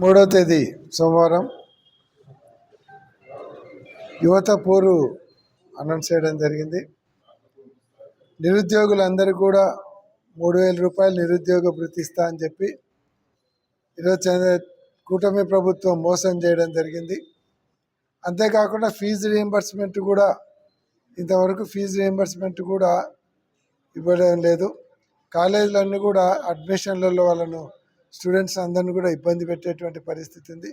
మూడో తేదీ సోమవారం. యువత పోరు అనౌన్స్ చేయడం జరిగింది. నిరుద్యోగులందరూ కూడా మూడు వేల రూపాయలు నిరుద్యోగ భృతి ఇస్తా అని చెప్పి ఈరోజు చంద్ర- కూటమి ప్రభుత్వం మోసం చేయడం జరిగింది. అంతేకాకుండా ఫీజు రియంబర్స్మెంట్ కూడా ఇంతవరకు ఫీజు రియంబర్స్మెంట్ కూడా ఇవ్వడం లేదు. కాలేజీలన్నీ కూడా అడ్మిషన్లలో వాళ్ళను స్టూడెంట్స్ అందరిని కూడా ఇబ్బంది పెట్టేటువంటి పరిస్థితి ఉంది.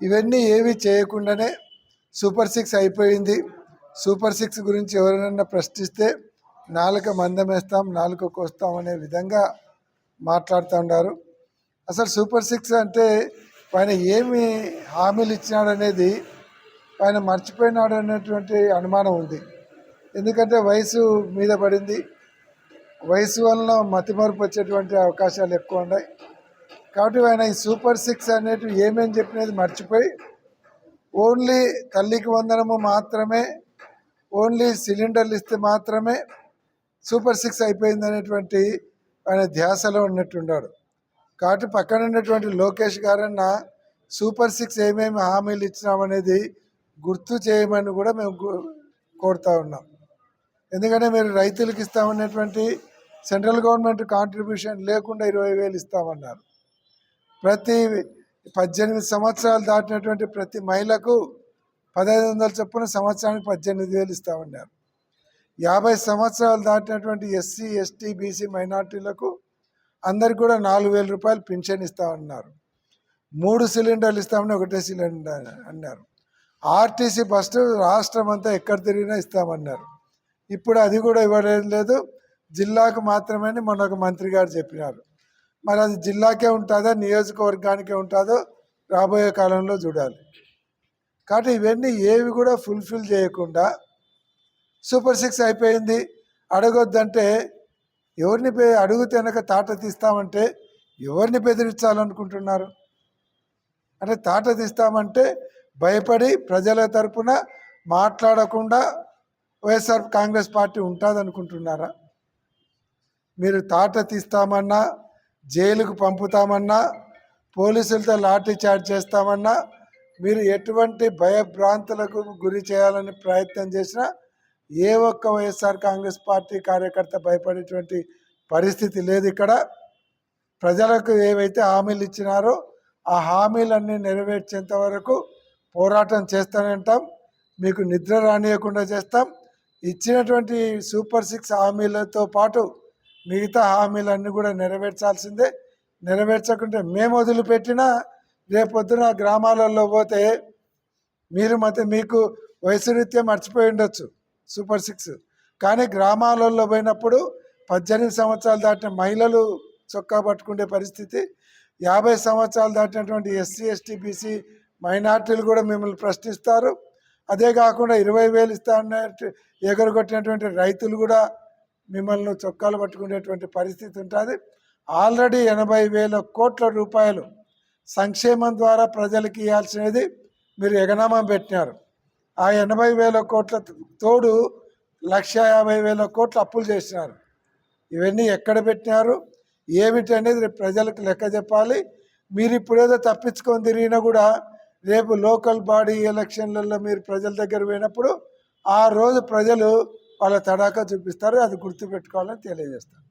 ఇవన్నీ ఏవి చేయకుండానే సూపర్ సిక్స్ అయిపోయింది. సూపర్ సిక్స్ గురించి ఎవరైనా ప్రశ్నిస్తే నాలుక మందమేస్తాం నాలుక కోస్తాం అనే విధంగా మాట్లాడుతూ ఉన్నారు. అసలు సూపర్ సిక్స్ అంటే ఆయన ఏమి హామీలు ఇచ్చినాడు అనేది ఆయన మర్చిపోయినాడు అనేటువంటి అనుమానం ఉంది. ఎందుకంటే వయసు మీద పడింది. వయసు వలన మతిమరుపు వచ్చేటువంటి అవకాశాలు ఎక్కువ ఉన్నాయి. కాబట్టి ఆయన ఈ సూపర్ సిక్స్ అనేటివి ఏమేమి చెప్పినది మర్చిపోయి ఓన్లీ తల్లికి వందనము మాత్రమే ఓన్లీ సిలిండర్లు ఇస్తే మాత్రమే సూపర్ సిక్స్ అయిపోయింది అనేటువంటి ఆయన ధ్యాసలో ఉన్నట్టున్నాడు కాబట్టి పక్కన ఉన్నటువంటి లోకేష్ గారన్న సూపర్ సిక్స్ ఏమేమి హామీలు ఇచ్చినామనేది గుర్తు చేయమని కూడా మేము కోరుతా ఉన్నాం. ఎందుకంటే మీరు రైతులకు ఇస్తామనేటువంటి సెంట్రల్ గవర్నమెంట్ కాంట్రిబ్యూషన్ లేకుండా ఇరవై వేలు ఇస్తామన్నారు. ప్రతి పద్దెనిమిది సంవత్సరాలు దాటినటువంటి ప్రతి మహిళకు పదహైదు వందల చొప్పున సంవత్సరానికి పద్దెనిమిది వేలు ఇస్తామన్నారు యాభై సంవత్సరాలు దాటినటువంటి ఎస్సీ ఎస్టీ బీసీ మైనార్టీలకు అందరికి కూడా నాలుగు వేల రూపాయలు పింఛన్ ఇస్తామన్నారు మూడు సిలిండర్లు ఇస్తామని ఒకటే సిలిండర్ అన్నారు. ఆర్టీసీ బస్సు రాష్ట్రం అంతా ఎక్కడ తిరిగినా ఇస్తామన్నారు. ఇప్పుడు అది కూడా ఇవ్వడం లేదు. జిల్లాకు మాత్రమే అని మొన్న ఒక మంత్రి గారు చెప్పినారు. మరి అది జిల్లాకే ఉంటుందో నియోజకవర్గానికే ఉంటుందో రాబోయే కాలంలో చూడాలి. కాబట్టి ఇవన్నీ ఏవి కూడా ఫుల్ఫిల్ చేయకుండా సూపర్ సిక్స్ అయిపోయింది. అడగొద్దంటే ఎవరిని అడిగితే వెనక తాట తీస్తామంటే ఎవరిని బెదిరించాలనుకుంటున్నారు? అంటే తాట తీస్తామంటే భయపడి ప్రజల తరపున మాట్లాడకుండా వైఎస్ఆర్ కాంగ్రెస్ పార్టీ ఉంటుంది అనుకుంటున్నారా మీరు తాట తీస్తామన్నా జైలుకు పంపుతామన్నా పోలీసులతో లాఠీ చార్జ్ చేస్తామన్నా మీరు ఎటువంటి భయభ్రాంతులకు గురి చేయాలని ప్రయత్నం చేసినా ఏ ఒక్క వైఎస్ఆర్ కాంగ్రెస్ పార్టీ కార్యకర్త భయపడేటువంటి పరిస్థితి లేదు ఇక్కడ. ప్రజలకు ఏవైతే హామీలు ఇచ్చినారో ఆ హామీలన్నీ నెరవేర్చేంత వరకు పోరాటం చేస్తూనే ఉంటాం. మీకు నిద్ర రానియకుండా చేస్తాం. ఇచ్చినటువంటి సూపర్ సిక్స్ హామీలతో పాటు మిగతా హామీలన్నీ కూడా నెరవేర్చాల్సిందే. నెరవేర్చకుంటే మేము వదిలిపెట్టినా రేపొద్దున గ్రామాలలో పోతే మీరు మధ్య మీకు వయసు రీత్యా మర్చిపోయి ఉండొచ్చు సూపర్ సిక్స్. కానీ గ్రామాలలో పోయినప్పుడు పద్దెనిమిది సంవత్సరాలు దాటిన మహిళలు చొక్కా పట్టుకునే పరిస్థితి. యాభై సంవత్సరాలు దాటినటువంటి ఎస్సీ ఎస్టీ బీసీ మైనార్టీలు కూడా మిమ్మల్ని ప్రశ్నిస్తారు. అదే కాకుండా ఇరవై వేలు ఇస్తా ఎగరగొట్టినటువంటి రైతులు కూడా మిమ్మల్ని చొక్కాలు పట్టుకునేటువంటి పరిస్థితి ఉంటుంది. ఆల్రెడీ ఎనభై వేల కోట్ల రూపాయలు సంక్షేమం ద్వారా ప్రజలకు ఇవ్వాల్సినది మీరు ఎగనామం పెట్టినారు. ఆ ఎనభై వేల కోట్ల తోడు లక్ష యాభై వేల కోట్లు అప్పులు చేసినారు. ఇవన్నీ ఎక్కడ పెట్టినారు? ఏమిటి అనేది రేపు ప్రజలకు లెక్క చెప్పాలి. మీరు ఇప్పుడేదో తప్పించుకొని తిరిగినా కూడా రేపు లోకల్ బాడీ ఎలక్షన్లలో మీరు ప్రజల దగ్గర పోయినప్పుడు ఆ రోజు ప్రజలు వాళ్ళ తడాకా చూపిస్తారు అది గుర్తుపెట్టుకోవాలని తెలియజేస్తాను.